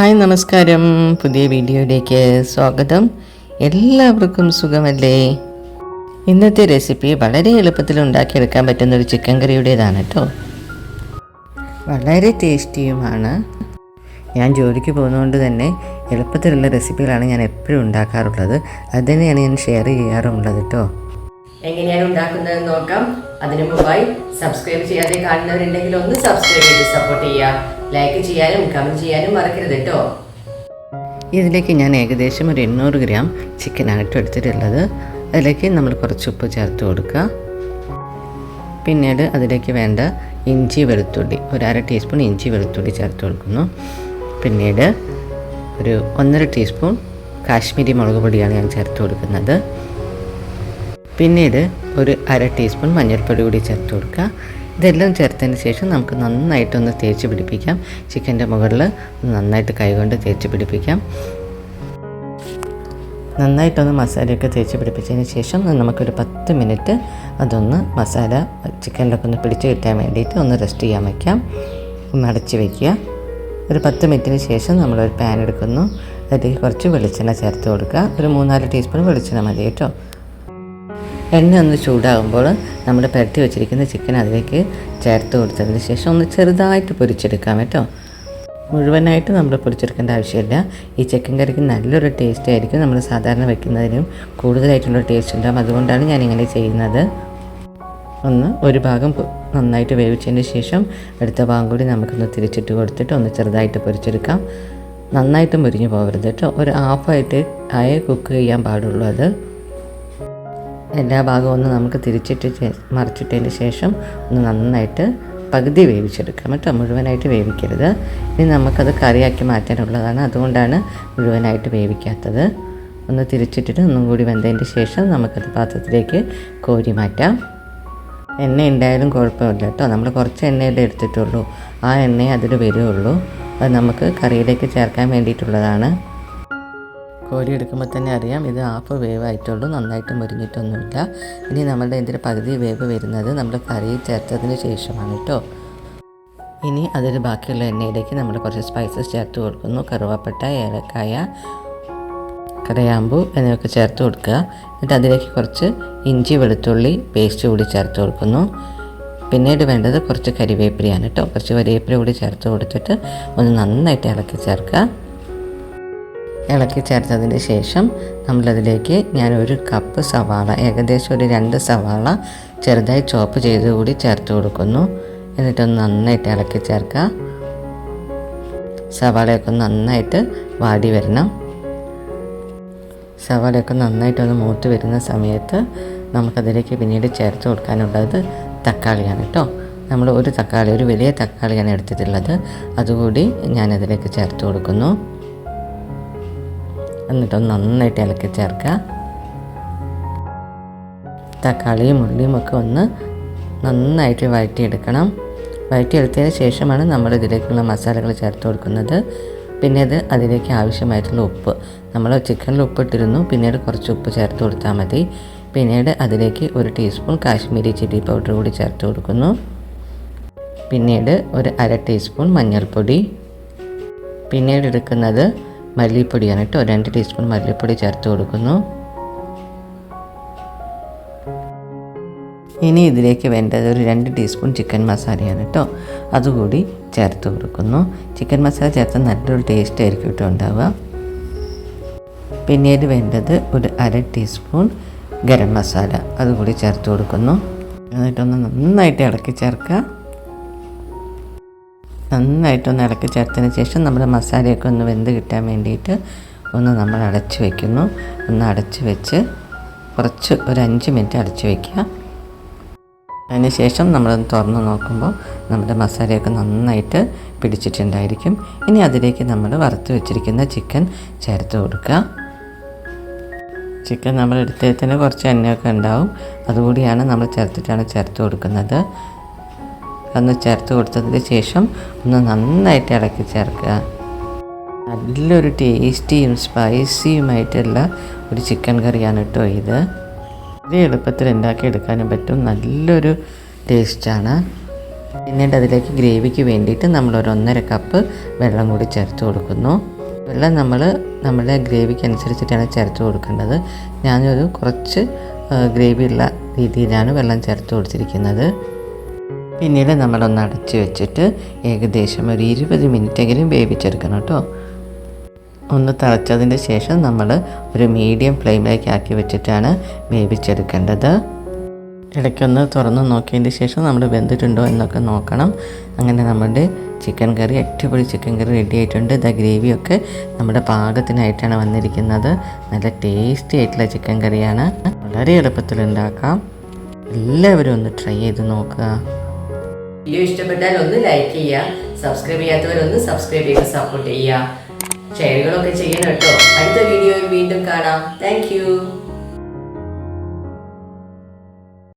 Hi നമസ്കാരം. പുതിയ വീഡിയോയിലേക്ക് സ്വാഗതം. എല്ലാവർക്കും സുഖമല്ലേ? ഇന്നത്തെ റെസിപ്പി വളരെ എളുപ്പത്തിൽ ഉണ്ടാക്കിയെടുക്കാൻ പറ്റുന്ന ഒരു ചിക്കൻ കറിയുടേതാണ് കേട്ടോ വളരെ ടേസ്റ്റിയുമാണ്. ഞാൻ ജോലിക്ക് പോകുന്നതുകൊണ്ട് തന്നെ എളുപ്പത്തിലുള്ള റെസിപ്പികളാണ് ഞാൻ എപ്പോഴും ഉണ്ടാക്കാറുള്ളത്. അത് തന്നെയാണ് ഞാൻ ഷെയർ ചെയ്യാറുള്ളത് കേട്ടോ എങ്ങനെയാണ് ഉണ്ടാക്കുന്നത് നോക്കാം. അതിനു മുമ്പായി സബ്സ്ക്രൈബ് ചെയ്യാതെ കാണുന്നവരുണ്ടെങ്കിൽ ഒന്ന് സബ്സ്ക്രൈബ് ചെയ്ത് സപ്പോർട്ട് ചെയ്യുക. ലൈക്ക് ചെയ്യാനും കമന്റ് ചെയ്യാനും മറക്കരുത് കേട്ടോ ഇതിലേക്ക് ഞാൻ ഏകദേശം ഒരു എണ്ണൂറ് ഗ്രാം ചിക്കനാണ് കേട്ടോ എടുത്തിട്ടുള്ളത്. അതിലേക്ക് നമ്മൾ കുറച്ച് ഉപ്പ് ചേർത്ത് കൊടുക്കുക. പിന്നീട് അതിലേക്ക് വേണ്ട ഇഞ്ചി വെളുത്തുള്ളി ഒരു അര ടീസ്പൂൺ ഇഞ്ചി വെളുത്തുള്ളി ചേർത്ത് കൊടുക്കുന്നു. പിന്നീട് ഒരു ഒന്നര ടീസ്പൂൺ കാശ്മീരി മുളക് പൊടിയാണ് ഞാൻ ചേർത്ത് കൊടുക്കുന്നത്. പിന്നീട് ഒരു അര ടീസ്പൂൺ മഞ്ഞൾപ്പൊടി കൂടി ചേർത്ത് കൊടുക്കുക. ഇതെല്ലാം ചേർത്തതിന് ശേഷം നമുക്ക് നന്നായിട്ടൊന്ന് തേച്ച് പിടിപ്പിക്കാം. ചിക്കന്റെ മുകളിൽ നന്നായിട്ട് കൈകൊണ്ട് തേച്ച് പിടിപ്പിക്കാം. നന്നായിട്ടൊന്ന് മസാലയൊക്കെ തേച്ച് പിടിപ്പിച്ചതിന് ശേഷം നമുക്കൊരു പത്ത് മിനിറ്റ് അതൊന്ന് മസാല ചിക്കനിലൊക്കെ ഒന്ന് പിടിച്ച് കിട്ടാൻ വേണ്ടിയിട്ട് ഒന്ന് റെസ്റ്റ് ചെയ്യാൻ വയ്ക്കാം ഒന്ന് അടച്ച് വയ്ക്കുക ഒരു പത്ത് മിനിറ്റിന് ശേഷം നമ്മളൊരു പാൻ എടുക്കുന്നു. അതിലേക്ക് കുറച്ച് വെളിച്ചെണ്ണ ചേർത്ത് കൊടുക്കുക. ഒരു മൂന്നാൽ ടീസ്പൂൺ വെളിച്ചെണ്ണ മതി കേട്ടോ. എണ്ണ ഒന്ന് ചൂടാകുമ്പോൾ നമ്മൾ പരത്തി വെച്ചിരിക്കുന്ന ചിക്കൻ അതിലേക്ക് ചേർത്ത് കൊടുത്തതിന് ശേഷം ഒന്ന് ചെറുതായിട്ട് പൊരിച്ചെടുക്കാം കേട്ടോ. മുഴുവനായിട്ട് നമ്മൾ പൊരിച്ചെടുക്കേണ്ട ആവശ്യമില്ല. ഈ ചിക്കൻ കറിക്ക് നല്ലൊരു ടേസ്റ്റ് ആയിരിക്കും. നമ്മൾ സാധാരണ വെക്കുന്നതിനും കൂടുതലായിട്ടുള്ള ടേസ്റ്റ് ഉണ്ടാകും അതുകൊണ്ടാണ് ഞാൻ ഇങ്ങനെ ചെയ്യുന്നത്. ഒന്ന് ഒരു ഭാഗം നന്നായിട്ട് വേവിച്ചതിന് ശേഷം അടുത്ത ഭാഗം കൂടി നമുക്കൊന്ന് തിരിച്ചിട്ട് കൊടുത്തിട്ട് ഒന്ന് ചെറുതായിട്ട് പൊരിച്ചെടുക്കാം. നന്നായിട്ട് മുരിഞ്ഞു പോകരുത് കേട്ടോ. ഒരു ഹാഫായിട്ട് ആയേ കുക്ക് ചെയ്യാൻ പാടുള്ളൂ അത്. എല്ലാ ഭാഗവും ഒന്ന് നമുക്ക് തിരിച്ചിട്ട് മറിച്ചിട്ടതിന് ശേഷം ഒന്ന് നന്നായിട്ട് പകുതി വേവിച്ചെടുക്കാം കേട്ടോ. മുഴുവനായിട്ട് വേവിക്കരുത്. ഇനി നമുക്കത് കറിയാക്കി മാറ്റാനുള്ളതാണ്. അതുകൊണ്ടാണ് മുഴുവനായിട്ട് വേവിക്കാത്തത്. ഒന്ന് തിരിച്ചിട്ടിട്ട് ഒന്നും കൂടി വെന്തതിന്റെ ശേഷം നമുക്കത് പാത്രത്തിലേക്ക് കോരി മാറ്റാം. എണ്ണ ഉണ്ടായാലും കുഴപ്പമില്ല കേട്ടോ. നമ്മൾ കുറച്ച് എണ്ണയല്ലേ എടുത്തിട്ടുള്ളൂ. ആ എണ്ണയെ അതിൽ വരുള്ളൂ. അത് നമുക്ക് കറിയിലേക്ക് ചേർക്കാൻ വേണ്ടിയിട്ടുള്ളതാണ്. കോരി എടുക്കുമ്പോൾ തന്നെ അറിയാം ഇത് ഹാഫ് വേവ് ആയിട്ടുള്ളൂ നന്നായിട്ട് മുരിഞ്ഞിട്ടൊന്നുമില്ല. ഇനി നമ്മളുടെ ഇതിന്റെ പകുതി വേവ് വരുന്നത് നമ്മൾ കറി ചേർത്തതിന് ശേഷമാണ് കേട്ടോ. ഇനി അതിൽ ബാക്കിയുള്ള എണ്ണയിലേക്ക് നമ്മൾ കുറച്ച് സ്പൈസസ് ചേർത്ത് കൊടുക്കുന്നു. കറുവാപ്പട്ട ഏലക്കായ കടയാമ്പു എന്നിവയൊക്കെ ചേർത്ത് കൊടുക്കുക. എന്നിട്ട് അതിലേക്ക് കുറച്ച് ഇഞ്ചി വെളുത്തുള്ളി പേസ്റ്റ് കൂടി ചേർത്ത് കൊടുക്കുന്നു. പിന്നീട് വേണ്ടത് കുറച്ച് കരിവേപ്പിലയാണ് കേട്ടോ. കുറച്ച് കരിവേപ്പില കൂടി ചേർത്ത് കൊടുത്തിട്ട് ഒന്ന് നന്നായിട്ട് ഇളക്കി ചേർക്കുക. ഇളക്കി ചേർത്തതിന് ശേഷം നമ്മളതിലേക്ക് ഞാൻ ഒരു കപ്പ് സവാള ഏകദേശം ഒരു രണ്ട് സവാള ചെറുതായി ചോപ്പ് ചെയ്ത് കൂടി ചേർത്ത് കൊടുക്കുന്നു. എന്നിട്ടൊന്ന് നന്നായിട്ട് ഇളക്കി ചേർക്കുക. സവാളയൊക്കെ നന്നായിട്ട് വാടി വരണം. സവാളയൊക്കെ നന്നായിട്ടൊന്ന് മൂത്ത് വരുന്ന സമയത്ത് നമുക്കതിലേക്ക് പിന്നീട് ചേർത്ത് കൊടുക്കാനുള്ളത് തക്കാളിയാണ് കേട്ടോ. നമ്മൾ ഒരു തക്കാളി ഒരു വലിയ തക്കാളിയാണ് എടുത്തിട്ടുള്ളത്. അതുകൂടി ഞാനതിലേക്ക് ചേർത്ത് കൊടുക്കുന്നു. എന്നിട്ടൊന്ന് നന്നായിട്ട് ഇളക്കി ചേർക്കുക. തക്കാളിയും ഉള്ളിയും ഒക്കെ ഒന്ന് നന്നായിട്ട് വഴറ്റിയെടുക്കണം. വഴറ്റിയെടുത്തതിന് ശേഷമാണ് നമ്മൾ ഇതിലേക്കുള്ള മസാലകൾ ചേർത്ത് കൊടുക്കുന്നത്. പിന്നെ ഇത് അതിലേക്ക് ആവശ്യമായിട്ടുള്ള ഉപ്പ്. നമ്മൾ ചിക്കനിൽ ഉപ്പ് ഇട്ടിരുന്നു പിന്നീട് കുറച്ച് ഉപ്പ് ചേർത്ത് കൊടുത്താൽ മതി. പിന്നീട് അതിലേക്ക് ഒരു ടീസ്പൂൺ കാശ്മീരി ചില്ലി പൗഡർ കൂടി ചേർത്ത് കൊടുക്കുന്നു. പിന്നീട് ഒരു അര ടീസ്പൂൺ മഞ്ഞൾപ്പൊടി. പിന്നീട് എടുക്കുന്നത് മല്ലിപ്പൊടിയാണ് കേട്ടോ. രണ്ട് ടീസ്പൂൺ മല്ലിപ്പൊടി ചേർത്ത് കൊടുക്കുന്നു. ഇനി ഇതിലേക്ക് വേണ്ടത് ഒരു രണ്ട് ടീസ്പൂൺ ചിക്കൻ മസാലയാണ് കേട്ടോ. അതുകൂടി ചേർത്ത് കൊടുക്കുന്നു. ചിക്കൻ മസാല ചേർത്ത് നല്ലൊരു ടേസ്റ്റ് ആയിരിക്കും കേട്ടോ ഉണ്ടാവുക. പിന്നീട് വേണ്ടത് ഒരു അര ടീസ്പൂൺ ഗരം മസാല അതുകൂടി ചേർത്ത് കൊടുക്കുന്നു. എന്നിട്ടൊന്ന് നന്നായിട്ട് ഇളക്കി ചേർക്കുക. നന്നായിട്ടൊന്ന് ഇളക്കി ചേർത്തതിന് ശേഷം നമ്മുടെ മസാലയൊക്കെ ഒന്ന് വെന്ത് കിട്ടാൻ വേണ്ടിയിട്ട് ഒന്ന് നമ്മൾ അടച്ച് വയ്ക്കുന്നു ഒന്ന് അടച്ച് വെച്ച് കുറച്ച് ഒരു അഞ്ച് മിനിറ്റ് അടച്ച് വയ്ക്കുക അതിന് ശേഷം നമ്മളൊന്ന് തുറന്ന് നോക്കുമ്പോൾ നമ്മുടെ മസാലയൊക്കെ നന്നായിട്ട് പിടിച്ചിട്ടുണ്ടായിരിക്കും. ഇനി അതിലേക്ക് നമ്മൾ വറുത്ത് വെച്ചിരിക്കുന്ന ചിക്കൻ ചേർത്ത് കൊടുക്കുക. ചിക്കൻ നമ്മൾ എടുത്തേ തന്നെ കുറച്ച് എണ്ണയൊക്കെ ഉണ്ടാവും. അതുകൂടിയാണ് നമ്മൾ ചേർത്തിട്ടാണ് ചേർത്ത് കൊടുക്കുന്നത്. ഒന്ന് ചേർത്ത് കൊടുത്തതിന് ശേഷം ഒന്ന് നന്നായിട്ട് ഇളക്കി ചേർക്കുക. നല്ലൊരു ടേസ്റ്റിയും സ്പൈസിയുമായിട്ടുള്ള ഒരു ചിക്കൻ കറിയാണ് കേട്ടോ ഇത്. വളരെ എളുപ്പത്തിൽ ഉണ്ടാക്കിയെടുക്കാനും പറ്റും. നല്ലൊരു ടേസ്റ്റാണ്. പിന്നീട് അതിലേക്ക് ഗ്രേവിക്ക് വേണ്ടിയിട്ട് നമ്മൾ ഒരു ഒന്നര കപ്പ് വെള്ളം കൂടി ചേർത്ത് കൊടുക്കുന്നു. വെള്ളം നമ്മൾ നമ്മുടെ ഗ്രേവിക്ക് അനുസരിച്ചിട്ടാണ് ചേർത്ത് കൊടുക്കേണ്ടത്. ഞാനൊരു കുറച്ച് ഗ്രേവി ഉള്ള രീതിയിലാണ് വെള്ളം ചേർത്ത് കൊടുത്തിരിക്കുന്നത്. പിന്നീട് നമ്മളൊന്ന് അടച്ചു വെച്ചിട്ട് ഏകദേശം ഒരു ഇരുപത് മിനിറ്റെങ്കിലും വേവിച്ചെടുക്കണം കേട്ടോ. ഒന്ന് തിളച്ചതിന് ശേഷം നമ്മൾ ഒരു മീഡിയം ഫ്ലെയിമിലേക്ക് ആക്കി വെച്ചിട്ടാണ് വേവിച്ചെടുക്കേണ്ടത്. ഇടയ്ക്കൊന്ന് തുറന്ന് നോക്കിയതിന് ശേഷം നമ്മൾ വെന്തിട്ടുണ്ടോ എന്നൊക്കെ നോക്കണം. അങ്ങനെ നമ്മുടെ ചിക്കൻ കറി അടിപൊളി ചിക്കൻ കറി റെഡി ആയിട്ടുണ്ട്. ദ ഗ്രേവിയൊക്കെ നമ്മുടെ പാകത്തിനായിട്ടാണ് വന്നിരിക്കുന്നത്. നല്ല ടേസ്റ്റി ആയിട്ടുള്ള ചിക്കൻ കറിയാണ്. വളരെ എളുപ്പത്തിൽ ഉണ്ടാക്കാം എല്ലാവരും ഒന്ന് ട്രൈ ചെയ്ത് നോക്കുക. വീഡിയോ ഇഷ്ടപ്പെട്ടാൽ ഒന്ന് ലൈക്ക് ചെയ്യുക സബ്സ്ക്രൈബ് ചെയ്യാത്തവരൊന്ന് സബ്സ്ക്രൈബ് ചെയ്ത് സപ്പോർട്ട് ചെയ്യുക. ഷെയറുകളൊക്കെ ചെയ്യണം കേട്ടോ. അടുത്ത വീഡിയോയിൽ വീണ്ടും കാണാം. താങ്ക്